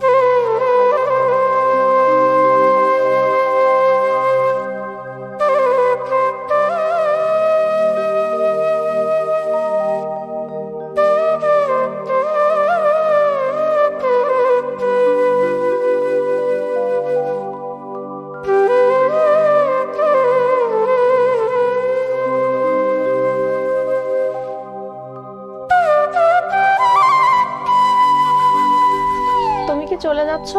Bye. চলে যাচ্ছ?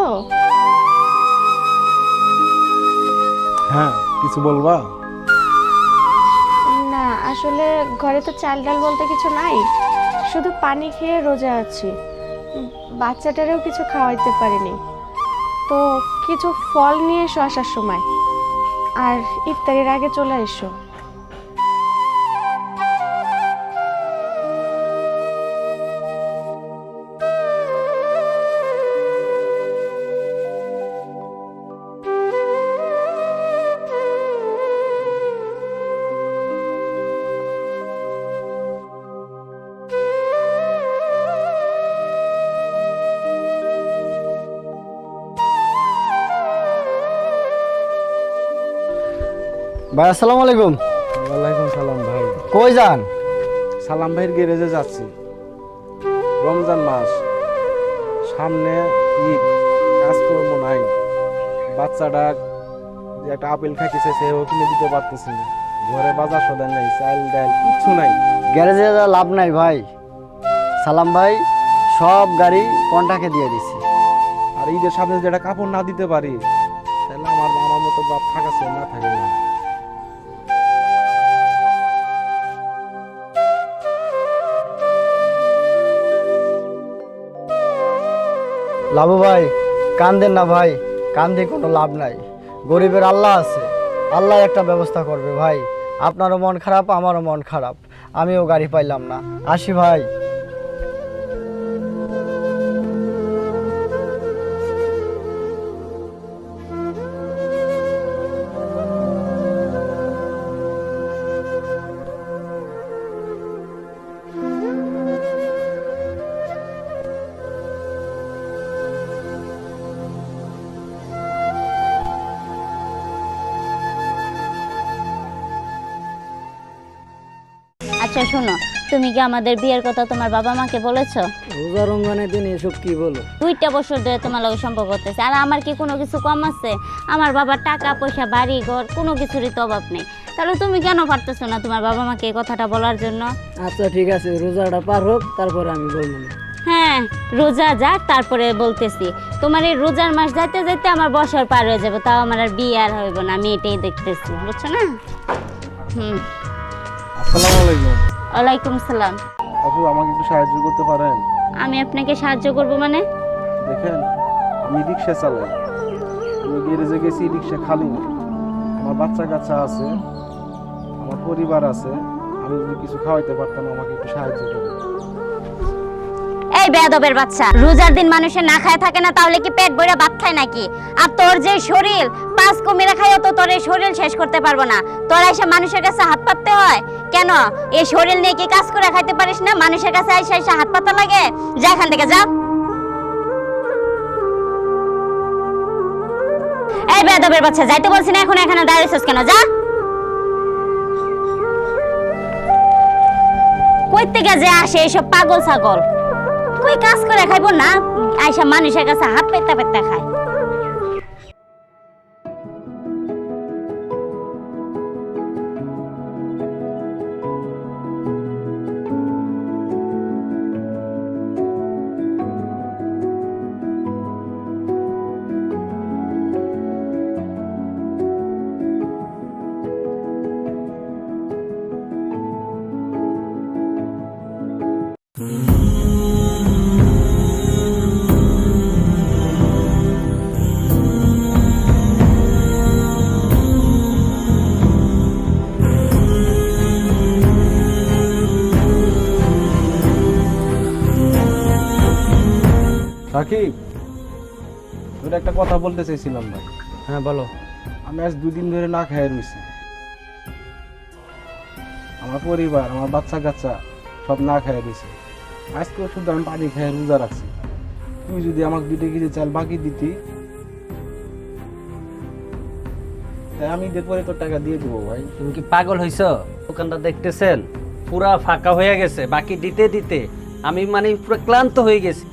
হ্যাঁ কিছু বলবা? না আসলে ঘরে তো চাল ডাল বলতে কিছু নাই। শুধু পানি খেয়ে রোজা আছি। বাচ্চাটারেও কিছু খাওয়াইতে পারিনি। তো কিছু ফল নিয়ে এসো আসার সময়। আর ইফতারের আগে চলে এসো। ভাই আসসালামু আলাইকুম। ওয়ালাইকুম সালাম ভাই। কই যান? সালাম ভাইয়ের গ্যারেজে যাচ্ছি। রমজান মাস। সামনে ঈদ কাজকর্ম নাই। বাচ্চাটা একটা আপেল খাইতেছে সেও কিনে দিতে পারতেছে না। ঘরে বাজার সদান নাই চাল ডাল কিচ্ছু নাই। গ্যারেজে যা লাভ নাই ভাই। সালাম ভাই সব গাড়ি কন্টাকে দিয়ে দিছি। আর ঈদের সামনে যেটা কাপড় না দিতে পারি তাহলে আমার আমার মতো বাপ থাকাছে না থাকে না। লাভু ভাই, কান্দেন না ভাই, কান্দে কোনো লাভ নাই। গরিবের আল্লাহ আছে, আল্লাহ একটা ব্যবস্থা করবে ভাই। আপনারও মন খারাপ, আমারও মন খারাপ। আমিও গাড়ি পাইলাম না। আসি ভাই। আচ্ছা শোনো তুমি কি আমাদের বিয়ের কথা তোমার বাবা মাকে বলেছ? রোজা রমজানের দিন এসব কি বলো? দুইটা বছর ধরে তোমার লগে সম্পর্ক করতেছে আর আমার কি কোনো কিছু কম আছে? আমার বাবার টাকা পয়সা বাড়ি ঘর কোনো কিছুরই তো অভাব নেই। তাহলে তুমি কেন পারতেছো না তোমার বাবা মাকে এই কথাটা বলার জন্য? আচ্ছা ঠিক আছে রোজাটা পার হোক তারপরে আমি বলব। না হ্যাঁ রোজা যাক তারপরে বলতেছি। তোমার এই রোজার মাস যাইতে যাইতে আমার বছর পার হয়ে যাবে তাও আমার আর বিয়ে আর হইব না আমি এটাই দেখতেছি বুঝছ না? হুম। আসসালামু আলাইকুম। ওয়ালাইকুম সালাম। আপু আমাকে একটু সাহায্য করতে পারেন? আমি আপনাকে সাহায্য করব মানে? দেখেন আমি রিক্সা চালাই। আমি গ্যারেজে গেছি রিক্সা খালি না আমার বাচ্চা কাচ্চা আছে আমার পরিবার আছে। আমি যদি কিছু খাওয়াইতে পারতাম আমাকে একটু সাহায্য করুন এই বেয়াদবের বাচ্চা। রোজার দিন মানুষের না খায় থাকে না, তাহলে কি পেট ভরে ভাত খায় নাকি? আর তোর যে শরীর, পাঁচ কমিরা খাইও তো তোর এই শরীর শেষ করতে পারব না। তোরা এসে মানুষের কাছে হাত পাততে হয়? কেন? এই শরীর নিয়ে কি কাজ করে খাইতে পারিস না? মানুষের কাছে এসে এসে হাত পাতা লাগে? যা এখান থেকে, যা। এই বেয়াদবের বাচ্চা, যাইতে বলছি না, এখন এখানে দাঁড়িয়েছিস কেন? যা। কই থেকে যে আসে এইসব পাগল ছাগল। কাজ করে খাইবো না আইসা মানুষের কাছে হাত পেতে পেতে খায়। সাকিব তোর একটা কথা বলতে চাইছিলাম ভাই। হ্যাঁ বলো। আমি আজ দুদিন ধরে না খেয়ে রয়েছি আমার পরিবার আমার বাচ্চা কাচ্চা সব না খেয়ে রয়েছে আজকেও শুধু আমি পানি খেয়ে রোজা রাখছি। তুই যদি আমাকে দুটো কেজি চাল বাকি দিতি তাই আমি ঈদের পরে তোর টাকা দিয়ে দেবো ভাই। তুমি কি পাগল হইছ? দোকানটা দেখতেছেন? পুরা ফাঁকা হয়ে গেছে। বাকি দিতে দিতে আমি মানে পুরো ক্লান্ত হয়ে গেছি।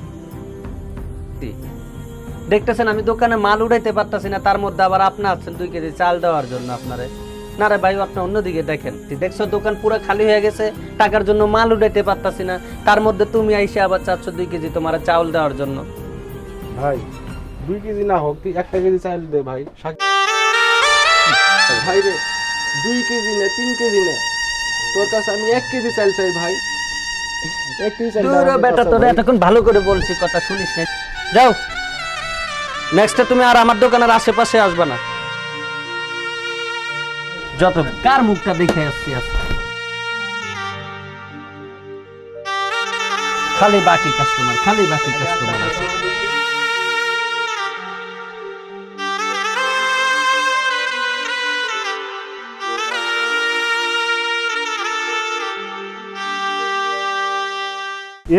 দেখতেছেন আমি দোকানে মাল উঠাইতে পারতাছি না তার মধ্যে আবার আপনি আছেন দুই কেজি চাল দেওয়ার জন্য আপনারে। না রে ভাই আপনি অন্যদিকে দেখেন। দেখছ দোকান পুরো খালি হয়ে গেছে টাকার জন্য মাল উঠাইতে পারতাছি না তার মধ্যে তুমি আইসে আবার চাচ্ছ দুই কেজি তোমার চাউল দেওয়ার জন্য। ভাই দুই কেজি না হোক তুই একটা কেজি চাল দে ভাই ভাই রে দুই কেজি নে তিন কেজি নে। তোর কাছে আমি এক কেজি চাল চাই ভাই। এক কেজি চাল বেটা তোর এতক্ষণ ভালো করে বলছি কথা শুনিস না। যাও নেক্সটে তুমি আর আমার দোকানের আশেপাশে আসবে না। যত কার মুখটা দেখে আসছি আজকে? খালি বাকি কাস্টমার খালি বাকি কাস্টমার আছে।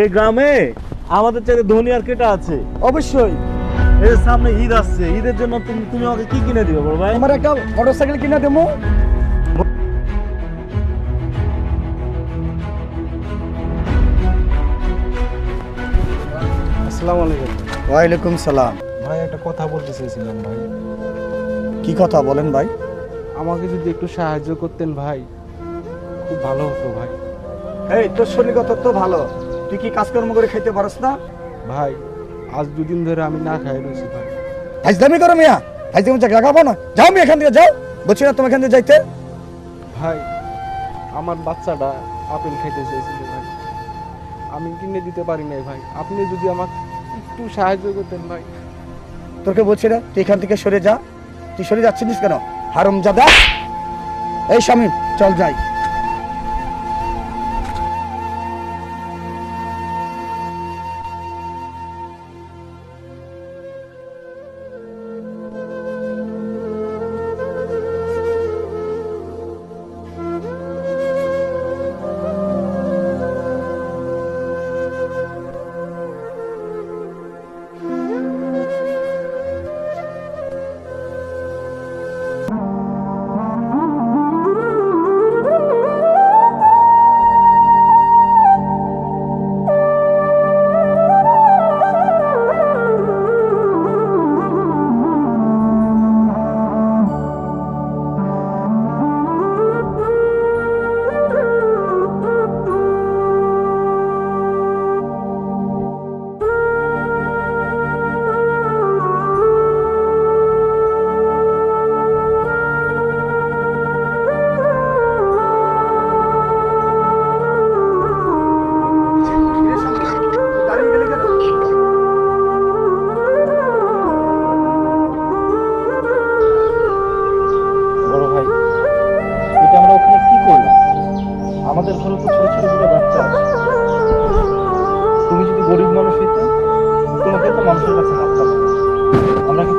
এই গ্রামে আমাদের চাইতে ধনী আর কেটা আছে। অবশ্যই। এই সামনে ঈদ আসছে ঈদের জন্য তুমি তুমি আমাকে কি কিনে দিবে বড় ভাই? আমার একটা মোটরসাইকেল কিনে দেবো। আসসালামু আলাইকুম। ওয়ালাইকুম সালাম। ভাই একটা কথা বলতে চেয়েছিলাম ভাই। কি কথা বলেন ভাই? আমাকে যদি একটু সাহায্য করতেন ভাই খুব ভালো হতো ভাই। এই তোর শরীর কথা তো ভালো। তুই কি কাজকর্ম করে খাইতে পারস না? ভাই আজ দুদিন ধরে আমি না খাই রয়েছি ভাই। ফাইজদামি করো মিয়া। ফাইজদামি চাকরি লাগাবো না। যাও মিয়া এখান থেকে যাও। বলছি না তোমার এখান থেকে যাইতে। ভাই আমার বাচ্চাটা আপেল খাইতে চেয়েছিল ভাই। আমি কিনে দিতে পারি নাই ভাই। আপনি যদি আমাকে একটু সাহায্য করতেন ভাই। তোকে বলছি না তুই এখান থেকে সরে যা। তুই সরে যাচ্ছিস কেন? হারম জাদা এই স্বামী চল যাই।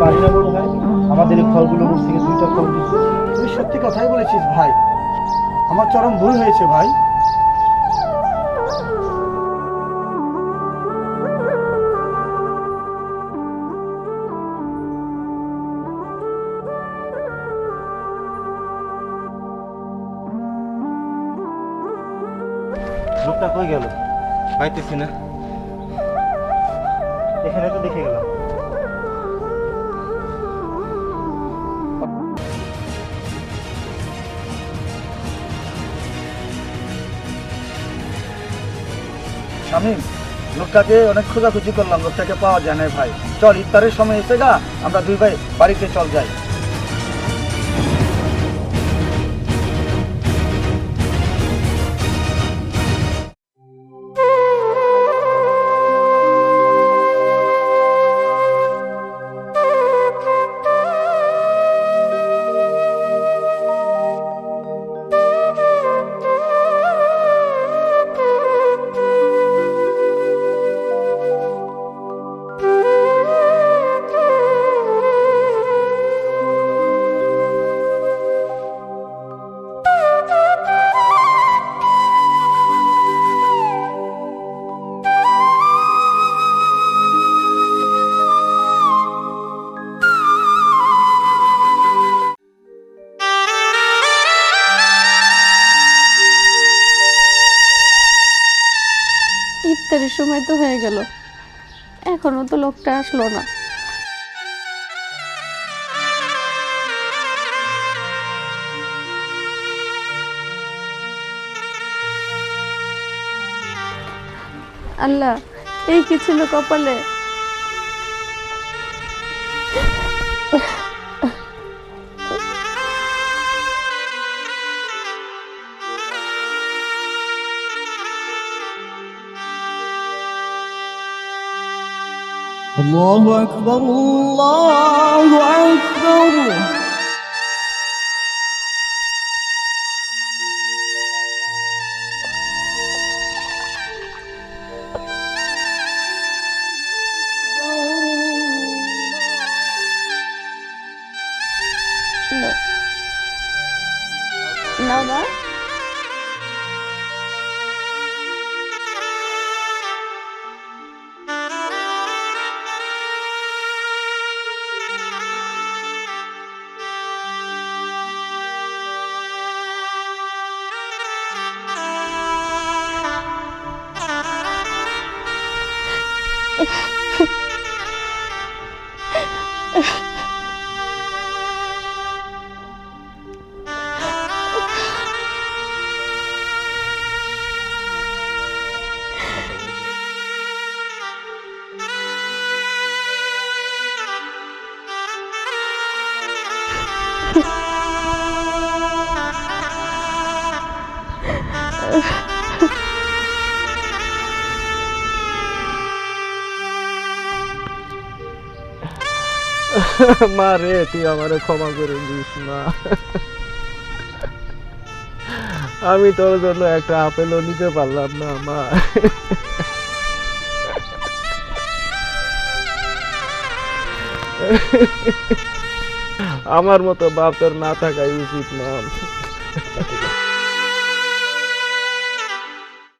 পারি না বড় ভাই আমাদের এই ফলগুলোর উপর থেকে দুইটা ফল দিচ্ছি তুই সত্যি কথাই বলেছিস ভাই? আমার চরম ভুল হয়েছে ভাই। লোকটা কই গেল? পাইতেছি না। এখানে তো দেখে গেলাম। স্বামী লোকটাকে অনেক খোঁজাখুঁজি করলাম, লোকটাকে পাওয়া যায় না ভাই। চল, ইফতারের সময় এসে গা, আমরা দুই ভাই বাড়িতে চল যাই। সময় তো হয়ে গেল। এখনও তো লোকটা আসলো না। আল্লাহ এই কি ছিল কপালে? الله أكبر الله أكبر. মা রে, তুই আমারে ক্ষমা করে দিস, মা। আমি তোর জন্য একটা আপেলও নিতে পারলাম না, মা। আমার মতো বাপের না থাকাই উচিত না